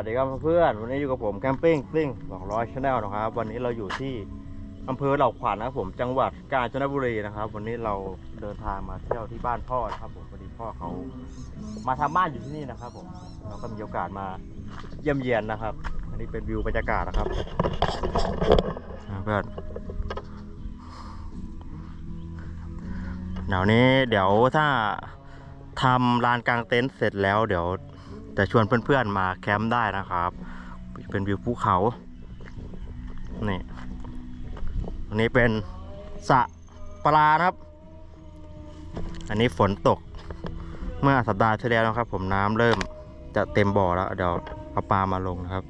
วัสดีครับเพื่อนวันนี้อยู่กับผมแคมปิ้งซิ่งบอกร้อยชาแนลนะครับ วันนี้เราอยู่ที่อำเภอเหล่าขวัญนะครับผมจังหวัดกาญจนบุรีนะครับ วันนี้เราเดินทางมาเที่ยวที่บ้านพ่อนะครับผมพอดีพ่อเขามาทำบ้านอยู่ที่นี่นะครับผมเราก็มีโอกาสมาเยี่ยมเยียนนะครับ อันนี้เป็นวิวบรรยากาศนะครับเพื่อนเดี๋ยวนี้เดี๋ยวถ้าทำลานกลางเต็นท์เสร็จแล้วเดี๋ยว แต่ชวนเพื่อนๆมาแคมป์ได้นะครับ เป็นวิวภูเขา นี่อันนี้เป็นสระปลานะครับ อันนี้ฝนตก เมื่อสัปดาห์ที่แล้วนะครับ ผมน้ำเริ่มจะเต็มบ่อแล้ว เดี๋ยวเอาปลามาลงนะครับ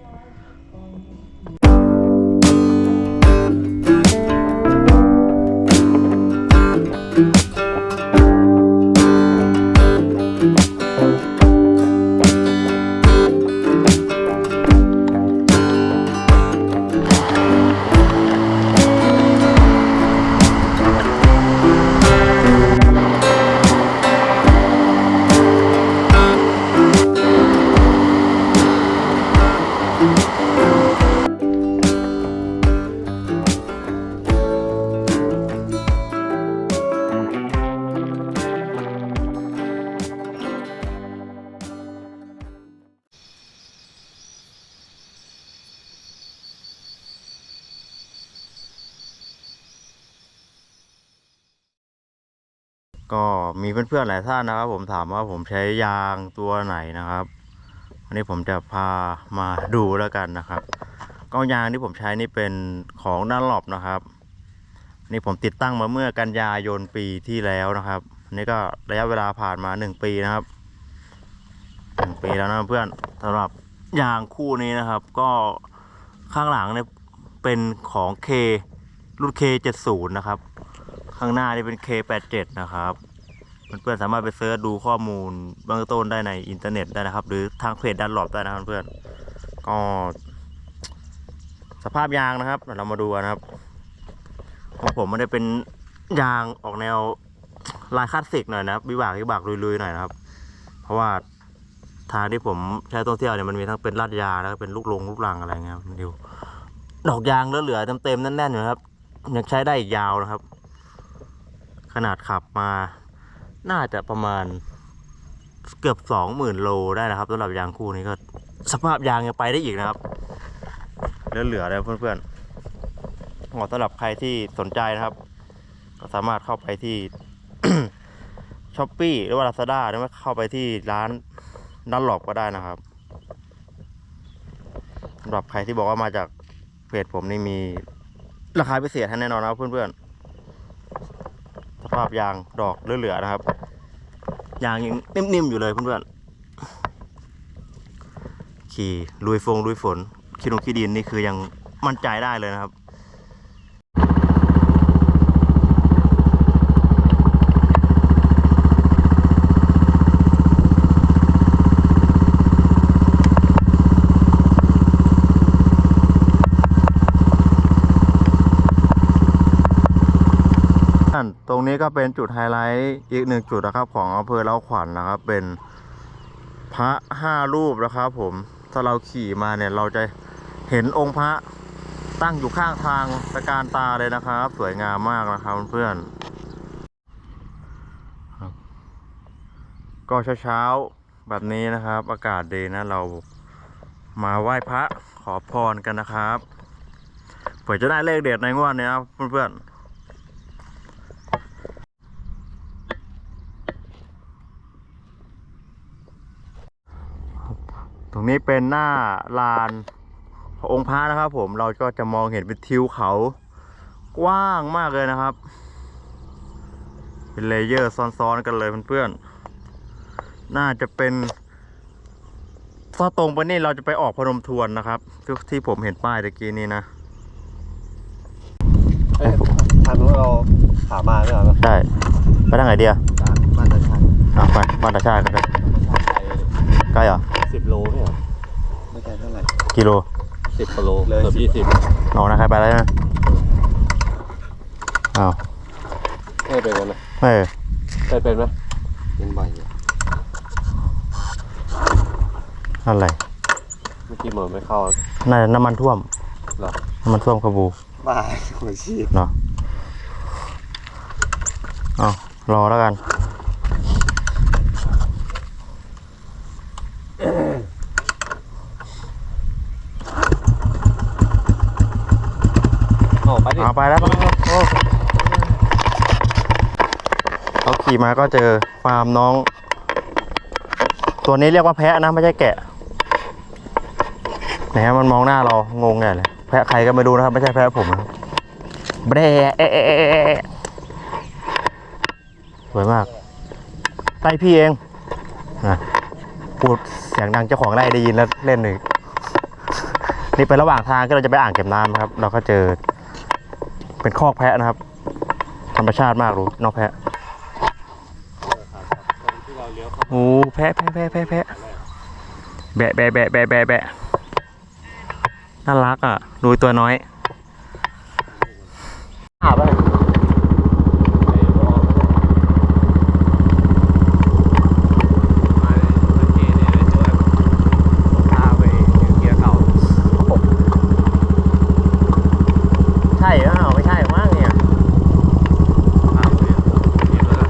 ก็มีเพื่อนๆหลายท่านนะครับ ผมถามว่าผมใช้ยางตัวไหนนะครับวันนี้ผมจะพามาดูแล้วกันนะครับก็ยางที่ผมใช้นี่เป็นของด้านหลบนะครับนี่ผมติดตั้งมาเมื่อกันยายนปีที่แล้วนะครับนี่ก็ระยะเวลาผ่านมาหนึ่งปีนะครับหนึ่งปีแล้วนะเพื่อนสำหรับยางคู่นี้นะครับ ก็ข้างหลังเนี่ยเป็นของ K รุ่น K70 นะครับ ข้างหน้านี่เป็น K87 นะครับเพื่อนๆสามารถไปเสิร์ชดูข้อมูลเบื้องต้นได้ในอินเทอร์เน็ตได้นะครับ หรือทางเพจดันหลอบได้นะครับเพื่อนก็สภาพยางนะครับเดี๋ยวเรามาดูนะครับ ของผมมันได้เป็นยางออกแนวลายคลาสสิกหน่อยนะครับวิบากวิบากลุยๆหน่อยนะครับ เพราะว่าทางที่ผมใช้ท่องเที่ยวเนี่ยมันมีทั้งเป็นลาดยาแล้วก็เป็นลูกลงลูกลังอะไรเงี้ยครับดูดอกยางเหลือๆเต็มๆแน่นๆอยู่ครับยังใช้ได้อีกยาวนะครับ นาดขับมา น่าจะประมาณเกือบสองหมื่นโลได้นะครับสำหรับยางคู่นี้ก็ สภาพยางยังไปได้อีกนะครับ เหลือๆเลยเพื่อนๆเหมาะสำหรับใครที่สนใจนะครับ ก็สามารถเข้าไปที่ช้อปปี้หรือว่าลาซาด้าหรือว่าเข้าไปที่ร้านนันหลอบก็ได้นะครับสำหรับใครที่บอกว่ามาจากเพจผมนี่มีราคาพิเศษให้แน่นอนนะครับเพื่อนๆ ภาพยางดอกเหลือๆนะครับ ยางยังนิ่มๆอยู่เลยเพื่อนๆขี่ลุยฟงลุยฝน ขี้ลงขี้ดินนี่คือยังมั่นใจได้เลยนะครับ นั่นตรงนี้ก็ เป็นจุดไฮไลท์อีกหนึ่งจุดนะครับ ของอำเภอเล่าขวัญนะครับ เป็นพระห้ารูปนะครับผมถ้าเราขี่มาเนี่ยเราจะเห็นองค์พระตั้งอยู่ข้างทางตะการตาเลยนะครับ สวยงามมากนะครับเพื่อนครับก็เช้าๆแบบนี้นะครับ อากาศดีนะเรามาไหว้พระขอพรกันนะครับเผื่อจะได้เลขเด็ดในงวดนี้นะครับเพื่อนๆ รงนี้เป็นหน้าลานขององค์พระนะครับ ผมเราก็จะมองเห็นเป็นทิวเขา กว้างมากเลยนะครับ เป็นเลเยอร์ซ้อนๆกันเลยเพื่อนๆน่าจะเป็นถ้าตรงไปนี่เราจะไปออกพนมทวนนะครับที่ที่ผมเห็นป้ายตะกี้นี้นะเอ้ยทางนู้นเราขามาด้วยเหรอใช่ไปทางไหนเดียจากบ้านตาชันอะไปบ้านตาชาติกันเลยตาชันไปใกล้เหรอ สิบโลเนี่ยเหรอไม่ไกลเท่าไหร่กิโลสิบโลเลยเกือบสิบยี่สิบน้องนะใครไปแล้วนะอ้าวเคยเป็นกันไหมเฮ้ยเคยเป็นไหมเป็นบ่อยอยู่อะไรเมื่อกี้เหมือนไม่เข้าน่าจะน้ำมันท่วมเหรอน้ำมันท่วมคาบูบ้าหัวชีพเนาะเอารอแล้วกัน ไปแล้วไปแล้วโอ้เขาขี่มาก็เจอฟาร์มน้อง ตัวนี้เรียกว่าแพะนะไม่ใช่แกะไหนมันมองหน้าเรางงใหญ่เลยแพะใครก็ไม่รู้นะครับ ไม่ใช่แพะผมนะครับแบรเอสวยมากใต้พี่เองนะพูดเสียงดังเจ้าของไร่ได้ยินแล้วเล่นหนึ่งนี่เป็นระหว่างทางที่เราจะไปอ่างเก็บน้ำครับ เราก็เจอ เป็นคอกแพะนะครับ ธรรมชาติมากรู้นอกแพะโอ้แพะแพะแพะแพะแพะแบะแบะแบะแบะแบะแบะน่ารักอะดูตัวน้อยอาบไปไอ้บอลมาเลยเมื่อกี้เนี่ยช่วยพาไปเกียร์เก่า ใช่เปล่าไม่ใช่มากเนี่ย พาไปเกียร์แล้ว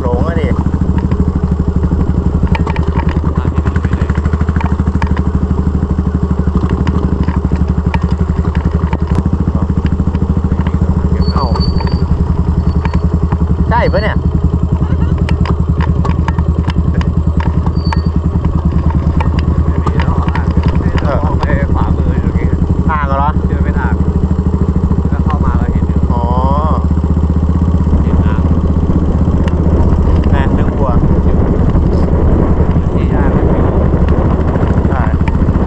หลงอะดิ พาที่นี่ไปเลย เอ้าใช่ปะเนี่ย ไม่มีแล้วอะเออไปขวามือเมื่อกี้ อ่างเหรอ เดินไปทางแล้วเข้ามาเราเห็นอยู่ อ๋อ เห็นน้ำ แม่นึกวัว ที่ย่างมันมี ใช่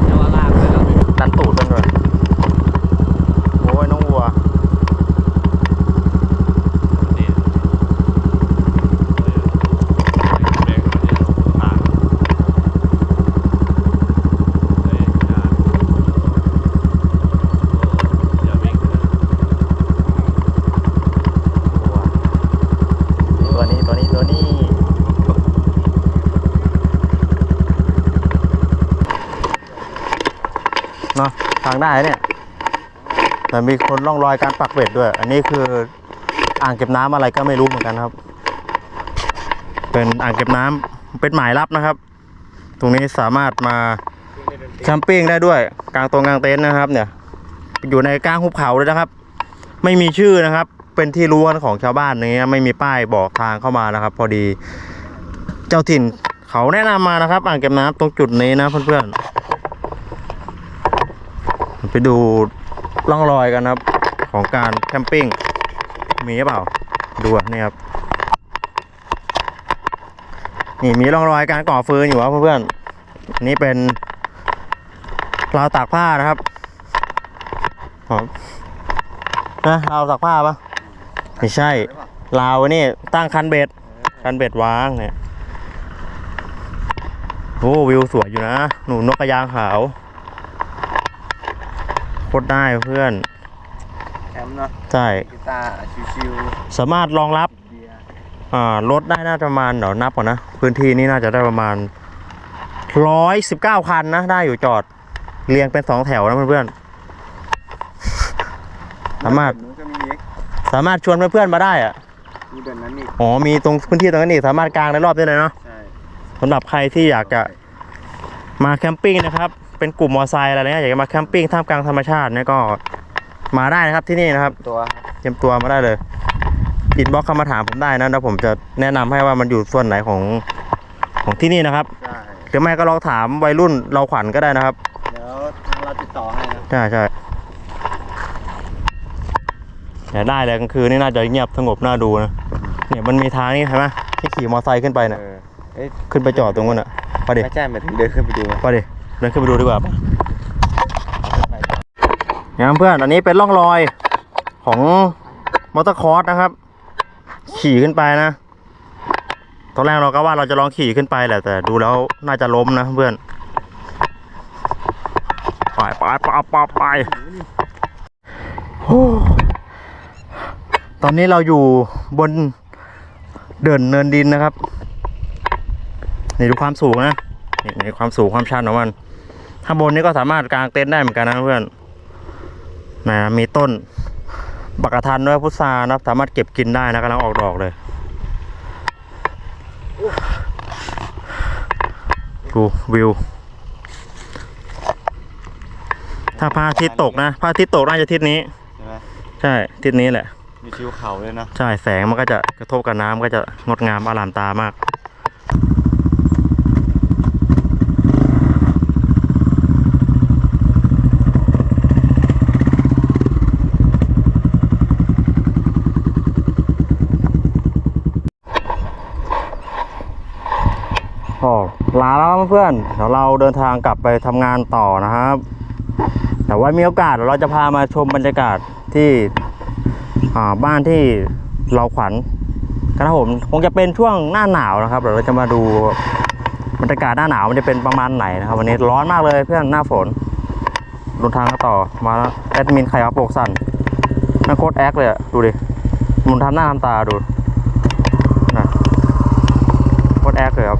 เรียกว่าลากไปแล้วไม่มี ดันตูดกันด้วยโอ้ยน้องวัว นี่เออเบรกมันเนี่ยผ่านเฮ้ยอย่าอย่าวิ่งนะ ตัวนี้ตัวนี้ตัวนี้ เนาะทางได้เนี่ยแต่มีคนร่องรอยการปักเบ็ดด้วย อันนี้คืออ่างเก็บน้ำอะไรก็ไม่รู้เหมือนกันครับ เป็นอ่างเก็บน้ำเป็นหมายลับนะครับ ตรงนี้สามารถมาแคมปิ้งได้ด้วย กลางตรงกลางเต็นท์นะครับ เนี่ย อยู่ในกลางหุบเขาเลยนะครับ ไม่มีชื่อนะครับ เป็นที่รู้กันของชาวบ้านนี้ไม่มีป้ายบอกทางเข้ามานะครับ พอดี เจ้าถิ่นเขาแนะนำมานะครับ อ่างเก็บน้ำตรงจุดนี้นะเพื่อนๆ ไปดูร่องรอยกันนะครับของการแคมปิ้งมีหรือเปล่าดูนี่ครับนี่มีร่องรอยการก่อฟืนอยู่ครับเพื่อนๆนนี่เป็นราวตากผ้านะครับครับนะราวตากผ้าปะไม่ใช่ราวนี่ตั้งคันเบ็ดคันเบ็ดวางเนี่ยโอ้วิวสวยอยู่นะ หนูนกกระยางขาว โคตรได้เพื่อนแคมป์เนาะใช่กีตาร์ชิวสามารถรองรับๆเบียร์อ่ารถได้น่าจะประมาณเดี๋ยวนับก่อนนะ พื้นที่นี้น่าจะได้ประมาณร้อยสิบเก้าคันนะ ได้อยู่จอด เรียงเป็นสองแถวนะเพื่อนๆสามารถ นู้นก็มีเอ็กสามารถชวนเพื่อนๆมาได้อะมีแบบนั้นอีกอ๋อมีตรงพื้นที่ตรงนั้นอีกสามารถกางในรอบได้เลยเนาะใช่สำหรับใครที่อยากจะมาแคมปิ้งนะครับ เป็นกลุ่มมอไซค์อะไรเงี้ยอยากจะมาแคมปิ้งท่ามกลางธรรมชาติเนี่ยก็มาได้นะครับที่นี่นะครับตัวเตรียมตัวมาได้เลยอินบ็อกเข้ามาถามผมได้นะแล้วผมจะแนะนำให้ว่ามันอยู่ส่วนไหนของของที่นี่นะครับใช่หรือไม่ก็ลองถามวัยรุ่นเราขวัญก็ได้นะครับเดี๋ยวทางเราติดต่อให้นะใช่ใช่เนี่ยได้เลยกลางคืนนี่น่าจะเงียบสงบน่าดูนะเนี่ยมันมีทางนี่เห็นไหมที่ขี่มอไซค์ขึ้นไปเนี่ยเออเอ้ยขึ้นไปจอดตรงนู้นอะไปดิไม่ใช่หมายถึงเดินขึ้นไปดูไหมไปดิ เดินขึ้นไปดูดีกว่าปะนี่เพื่อนอันนี้เป็นร่องรอยของมอเตอร์คอร์สนะครับ ขี่ขึ้นไปนะ ตอนแรกเราก็ว่าเราจะลองขี่ขึ้นไปแหละแต่ดูแล้วน่าจะล้มนะเพื่อนไปไปไปไปไปโอ้ตอนนี้เราอยู่บนเดินเนินดินนะครับ นี่ดูความสูงนะ นี่ในความสูงความชันของมัน ข้างบนนี้ก็สามารถกางเต็นท์ได้เหมือนกันนะเพื่อนนะมีต้นบักกะทันด้วยพุทรานะสามารถเก็บกินได้นะกำลังออกดอกเลยดูวิว ถ้าพระอาทิตย์ตกนะพระอาทิตย์ตกน่าจะทิศนี้ ใช่ไหมใช่ทิศนี้แหละ มีทิวเขาเลยนะ ใช่แสงมันก็จะกระทบกับน้ำก็จะงดงามอลามตามากก็ลาแล้วครับ เพื่อนๆเดี๋ยวเราเดินทางกลับไปทำงานต่อนะครับ แต่ว่ามีโอกาสเราจะพามาชมบรรยากาศที่บ้านที่เราขวัญกันนะครับผมคงจะเป็นช่วงหน้าหนาวนะครับเดี๋ยวเราจะมาดูบรรยากาศหน้าหนาวมันจะเป็นประมาณไหนนะครับ วันนี้ร้อนมากเลยเพื่อนหน้าฝนเดินทางกันต่อมาแอดมินไข่อัพโปกสันนั่งโคตรแอคเลยอะดูดิมุนทำหน้าทำตาดูนะโคตรแอคเลยครับ